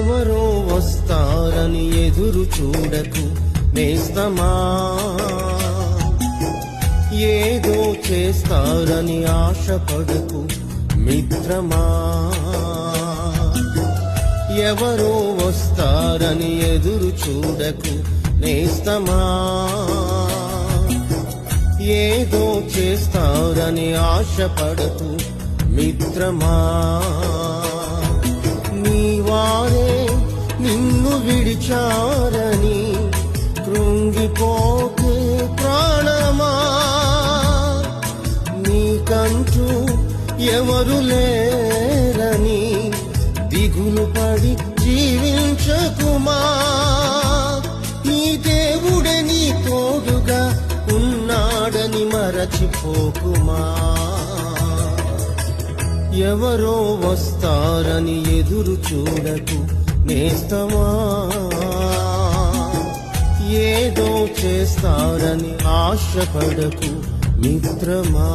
ఎవరో వస్తారని ఎదురు చూడకు నేస్తమా? ఏదో చేస్తారని ఆశపడకు మిత్రమా? ఎవరో వస్తారని ఎదురు చూడకు నేస్తమా? ఏదో చేస్తారని ఆశపడకు మిత్రమా? విడిచారని కృంగిపోకే ప్రాణమా? నీకంటూ ఎవరు లేరని దిగులు పడి జీవించకుమా? నీ దేవుడే నీ తోడుగా ఉన్నాడని మరచిపోకుమా? ఎవరో వస్తారని ఎదురు చూడకు నేస్తమా? ఏదో చేస్తారని ఆశపడకు మిత్రమా?